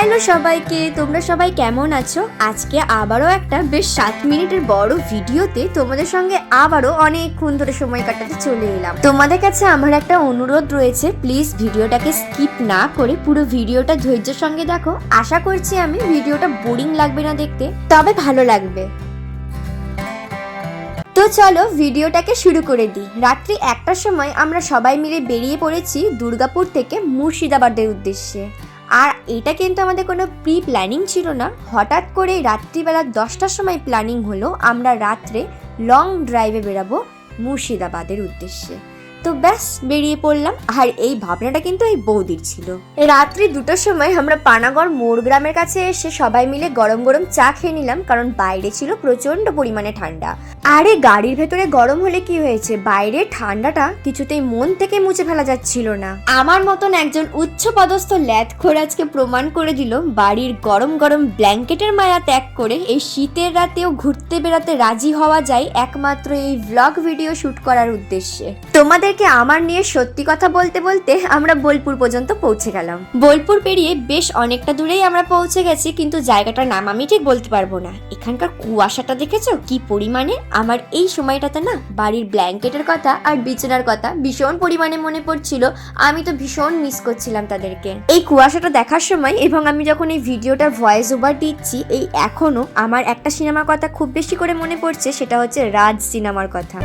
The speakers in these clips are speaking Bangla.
হ্যালো সবাইকে, তোমরা সবাই কেমন আছো? আজকে আবারও একটা বেশ সাত মিনিটের বড় ভিডিওতে তোমাদের সঙ্গে আবারও অনেকক্ষণ ধরে সময় কাটাতে চলে এলাম। তোমাদের কাছে আমার একটা অনুরোধ রয়েছে প্লিজ ভিডিওটাকে স্কিপ না করে পুরো ভিডিওটা ধৈর্যের সঙ্গে দেখো। আশা করছি আমি ভিডিওটা বোরিং লাগবে না দেখতে, তবে ভালো লাগবে। তো চলো ভিডিওটাকে শুরু করে দিই। রাত্রি একটার সময় আমরা সবাই মিলে বেরিয়ে পড়েছি দুর্গাপুর থেকে মুর্শিদাবাদের উদ্দেশ্যে। আর এটা কিন্তু আমাদের কোনো প্রি প্ল্যানিং ছিল না। হঠাৎ করে রাত্রিবেলা দশটার সময় প্ল্যানিং হলো, আমরা রাত্রে লং ড্রাইভে বেরাবো মুর্শিদাবাদের উদ্দেশ্যে। তো ব্যাস, বেরিয়ে পড়লাম। আর এই ভাবনাটা কিন্তু এই বৌদির ছিল। রাত্রি দুটোর সময় আমরা পানাগড় মোড় গ্রামের কাছে এসে সবাই মিলে গরম গরম চা খেয়ে নিলাম, কারণ বাইরে ছিল প্রচণ্ড পরিমাণে ঠান্ডা। আরে, গাড়ির ভেতরে গরম হলে কি হয়েছে? বাইরে ঠান্ডাটা কিছুতেই মন থেকে মুছে ফেলা যাচ্ছিল না। আমার মতন একজন উচ্চ পদস্থ ল্যাথ আজকে প্রমাণ করে দিল, বাড়ির গরম গরম ব্ল্যাঙ্কেটের মায়া ত্যাগ করে এই শীতের রাতেও ঘুরতে বেড়াতে রাজি হওয়া যায় একমাত্র এই ভ্লগ ভিডিও শুট করার উদ্দেশ্যে। তোমাদেরকে আমার নিয়ে সত্যি কথা বলতে বলতে আমরা বোলপুর পর্যন্ত পৌঁছে গেলাম। বোলপুর পেরিয়ে বেশ অনেকটা দূরেই আমরা পৌঁছে গেছি, কিন্তু জায়গাটার নাম আমি ঠিক বলতে পারব না। এখানকার কুয়াশাটা দেখেছ? কি পরিমাণে? আমার এই সময়টাতে না বাড়ির ব্ল্যাঙ্কেটের কথা আর বিছানার কথা ভীষণ পরিমাণে মনে পড়ছিল। আমি তো ভীষণ মিস করছিলাম তাদেরকে। এই কুয়াশাটা দেখার সময় এবং আমি যখন এই ভিডিওটা ভয়েস ওভার দিচ্ছি, এই এখনও আমার একটা সিনেমার কথা খুব বেশি করে মনে পড়ছে, সেটা হচ্ছে রাজ সিনেমার কথা।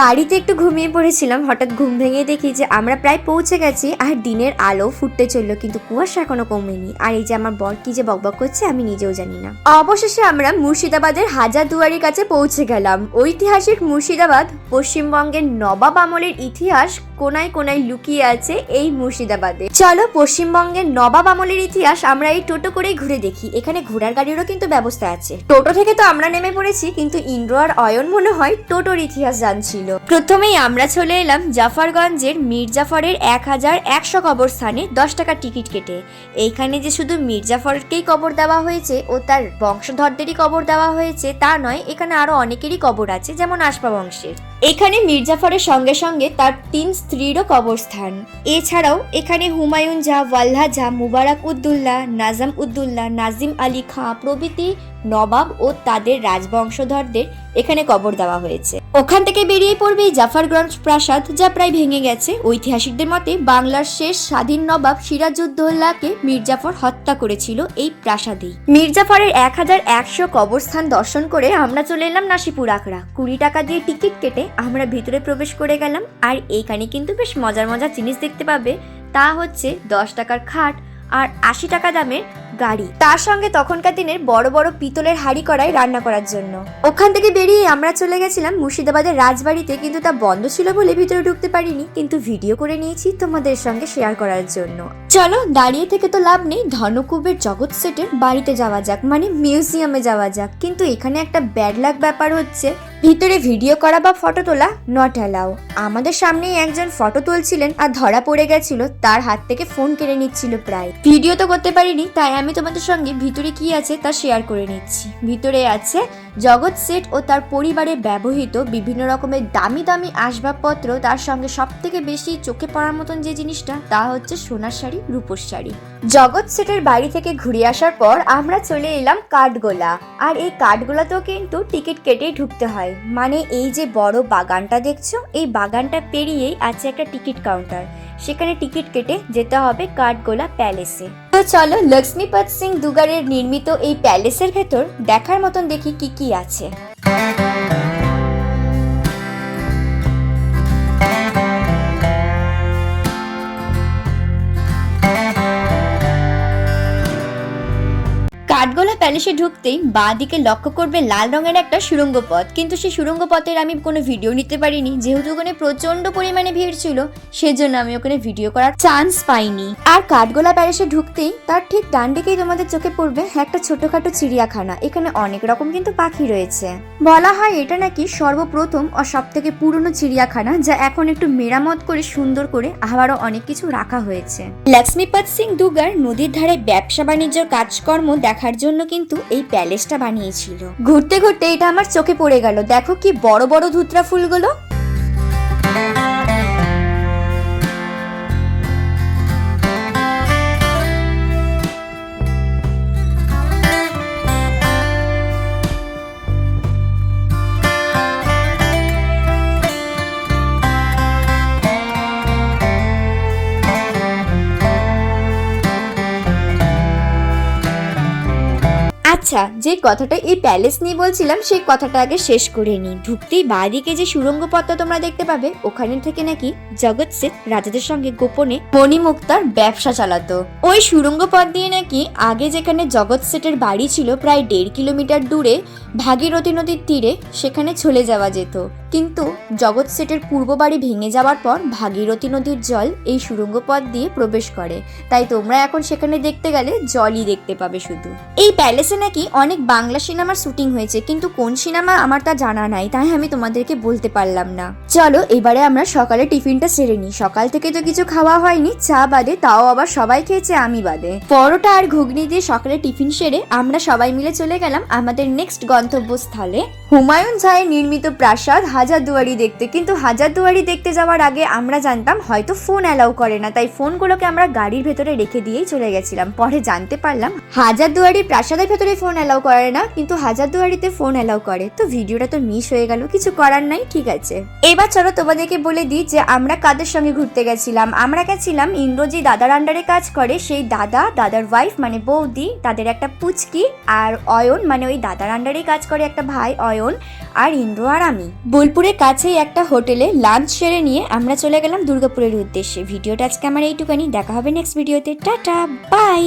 গাড়িতে একটু ঘুমিয়ে পড়েছিলাম, হঠাৎ ঘুম ভেঙে দেখি যে আমরা প্রায় পৌঁছে গেছি আর দিনের আলো ফুটতে চলল, কিন্তু কুয়াশা এখনও কমেনি। আর এই যে আমার বর কি যে বকবক করছে আমি নিজেও জানি না। অবশেষে আমরা মুর্শিদাবাদের হাজার দুয়ারির কাছে পৌঁছে গেলাম। ঐতিহাসিক মুর্শিদাবাদ পশ্চিমবঙ্গের নবাব আমলের ইতিহাস কোনায় কোনায় লুকিয়ে আছে এই মুর্শিদাবাদে। চলো পশ্চিমবঙ্গের নবাব আমলের ইতিহাস আমরা এই টোটো করেই ঘুরে দেখি। এখানে ঘোড়ার গাড়িরও কিন্তু ব্যবস্থা আছে। টোটো থেকে তো আমরা নেমে পড়েছি, কিন্তু ইন্দ্র আর অয়ন মনে হয় টোটোর ইতিহাস জানছিল। প্রথমেই আমরা চলে এলাম জাফরগঞ্জের মির্জাফরের এক হাজার একশো কবরস্থানে দশ টাকা টিকিট কেটে। এইখানে যে শুধু মির্জাফরকেই কবর দেওয়া হয়েছে ও তার বংশধরদেরই কবর দেওয়া হয়েছে তা নয়, এখানে আরও অনেকেরই কবর আছে, যেমন আশপা বংশের। এখানে মির্জাফরের সঙ্গে সঙ্গে তার তিন স্ত্রীরও কবরস্থান। এছাড়াও এখানে হুমায়ুন ঝা ওয়াল্লা ঝা মুবারক উদ্দুল্লাহ নাজাম উদ্দুল্লাহ নাজিম আলী খাঁ প্রভৃতি নবাব ও তাদের রাজবংশধরদের এখানে কবর দেওয়া হয়েছে। ওখান থেকে বেরিয়ে পড়বে জাফরগঞ্জ প্রাসাদ, যা প্রায় ভেঙে গেছে। ঐতিহাসিকদের মতে বাংলার শেষ স্বাধীন নবাব সিরাজউদ্দৌলাকে মির্জাফর হত্যা করেছিল এই প্রাসাদেই। মির্জাফরের এক হাজার একশো কবরস্থান দর্শন করে আমরা চলে এলাম নাসিপুর আখড়া। কুড়ি টাকা দিয়ে টিকিট কেটে আমরা ভিতরে প্রবেশ করে গেলাম, আর এইখানে কিন্তু বেশ মজার মজার জিনিস দেখতে পাবে। তা হচ্ছে দশ টাকার খাট আর আশি টাকা দামের গাড়ি। তার সঙ্গে তখনকার দিনের বড় বড় পিতলের হাড়ি করাই রান্না করার জন্য। ওখান থেকে বেরিয়ে আমরা চলে গেছিলাম মুর্শিদাবাদের রাজবাড়িতে, কিন্তু তা বন্ধ ছিল বলে ভিতরে ঢুকতে পারিনি। কিন্তু ভিডিও করে নিয়েছি তোমাদের সঙ্গে শেয়ার করার জন্য। চলো, দাঁড়িয়ে থেকে তো লাভ নেই। ধনকুবের জগৎ সেটের বাড়িতে যাওয়া যাক মানে মিউজিয়ামে যাওয়া যাক। কিন্তু এখানে একটা ব্যাড লাক ব্যাপার হচ্ছে ভিতরে ভিডিও করা বা ফটো তোলা নট অ্যালাউ আমাদের সামনেই একজন ফটো তুলছিলেন আর ধরা পড়ে গেছিল, তার হাত থেকে ফোন কেড়ে নিচ্ছিল প্রায়। ভিডিও তো করতে পারিনি, তাই আমি তোমাদের সঙ্গে ভিতরে কি আছে তা শেয়ার করে নিচ্ছি। ভিতরে আছে জগৎ সেট ও তার পরিবারে ব্যবহৃত বিভিন্ন রকমের দামি দামি আসবাবপত্র তার সঙ্গে সব থেকে বেশি চোখে পড়ার মতন যে জিনিসটা, তা হচ্ছে সোনার শাড়ি, রূপোর শাড়ি। জগৎ সেটের বাড়ি থেকে ঘুরে আসার পর আমরা চলে এলাম কাঠগোলা। আর এই কাঠগোলাতেও কিন্তু টিকিট কেটেই ঢুকতে হয়। মানে এই যে বড় বাগানটা দেখছ, এই বাগানটা পেরিয়েই আছে একটা টিকিট কাউন্টার। সেখানে টিকিট কেটে যেতে হবে কাঠগোলা প্যালেসে। তো চলো লক্ষ্মীপত সিং দুগারের নির্মিত এই প্যালেসের ভেতর দেখার মতন দেখি কি কি আছে। কাঠগোলা প্যালেসে ঢুকতেই বাঁ দিকে লক্ষ্য করবে লাল রঙের একটা সুড়ঙ্গ পথ কিন্তু সেই সুড়ঙ্গ পথের আমি কোনো ভিডিও নিতে পারিনি। যেহেতু ওখানে প্রচণ্ড পরিমাণে ভিড় ছিল, সেজন্য আমি ওখানে ভিডিও করার চান্স পাইনি। আর কাঠগোলা প্যালেসে ঢুকতেই তার ঠিক ডান দিকেই তোমাদের চোখে পড়বে একটা ছোটখাটো চিড়িয়াখানা। এখানে অনেক রকম কিন্তু পাখি রয়েছে। বলা হয় এটা নাকি সর্বপ্রথম ও সব থেকে পুরনো চিড়িয়াখানা, যা এখন একটু মেরামত করে, সুন্দর করে আবারও অনেক কিছু রাখা হয়েছে। লক্ষ্মীপত সিং দুগার নদীর ধারে ব্যবসা বাণিজ্যর কাজকর্ম দেখার জন্য কিন্তু কিন্তু এই প্যালেসটা বানিয়েছিল। ঘুরতে ঘুরতে এটা আমার চোখে পড়ে গেল। দেখো কি বড় বড় ধুতরা ফুলগুলো। আচ্ছা যে কথাটা এই প্যালেস নিয়ে বলছিলাম, সেই কথাটা আগে শেষ করে নিই। ঢুকতেই বাঁদিকে যে সুরঙ্গ পথটা তোমরা দেখতে পাবে ওখানে থেকে নাকি জগৎ সেট রাজাদের সঙ্গে গোপনে মণিমুক্তার ব্যবসা চালাতো। ওই সুরঙ্গ পথ দিয়ে নাকি আগে যেখানে জগৎ সেটের বাড়ি ছিল, প্রায় দেড় কিলোমিটার দূরে ভাগীরথী নদীর তীরে, সেখানে চলে যাওয়া যেত। কিন্তু জগৎ সেটের পূর্ব বাড়ি ভেঙে যাওয়ার পর ভাগীরথী নদীর জল এই সুরঙ্গ পথ দিয়ে প্রবেশ করে। তাই তোমরা এখন সেখানে দেখতে গেলে জলই দেখতে পাবে শুধু। এই প্যালেসে নাকি অনেক বাংলা সিনেমার শুটিং হয়েছে, কিন্তু কোন সিনেমা আমার তা জানা নাই, তাই আমি তোমাদেরকে বলতে পারলাম না। চলো, এবারে আমরা সকালে টিফিনটা সেরে নিই। সকাল থেকে তো কিছু খাওয়া হয়নি, চা বাদে, তাও আবার সবাই খেয়েছে, আমি বাদে। পরোটা আর ঘুগনি দিয়ে সকালে টিফিন সেরে আমরা সবাই মিলে চলে গেলাম আমাদের নেক্সট গন্তব্যস্থলে। হুমায়ুন ঝায়ের নির্মিত প্রাসাদ হাজারদুয়ারি দেখতে, কিন্তু হাজারদুয়ারি দেখতে যাওয়ার আগে আমরা জানতাম হয়তো ফোন অ্যালাউ করে না, তাই ফোনগুলোকে আমরা গাড়ির ভেতরে রেখে দিয়েই চলে গেছিলাম। পরে জানতে পারলাম, হাজারদুয়ারি প্রাসাদের ভেতরে ফোন অ্যালাউ করে না, কিন্তু হাজারদুয়ারিতে ফোন অ্যালাউ করে। তো ভিডিওটা তো মিস হয়ে গেল, কিছু করার নাই, ঠিক আছে। এবার চলো তোমাদেরকে বলে দিই যে আমরা কাদের সঙ্গে ঘুরতে গেছিলাম। আমরা গেছিলাম ইন্দ্রজি দাদার আন্ডারে কাজ করে। সেই দাদা, দাদার ওয়াইফ মানে বৌদি, তাদের একটা পুচকি আর অয়ন মানে ওই দাদার আন্ডারে কাজ করে একটা ভাই অয়ন আর ইন্দ্র আর আমি। বোলপুরের কাছেই একটা হোটেলে লাঞ্চ সেরে নিয়ে আমরা চলে গেলাম দুর্গাপুরের উদ্দেশ্যে। ভিডিওটা আজকে আমার এইটুকানি। দেখা হবে নেক্সট ভিডিওতে টাটা বাই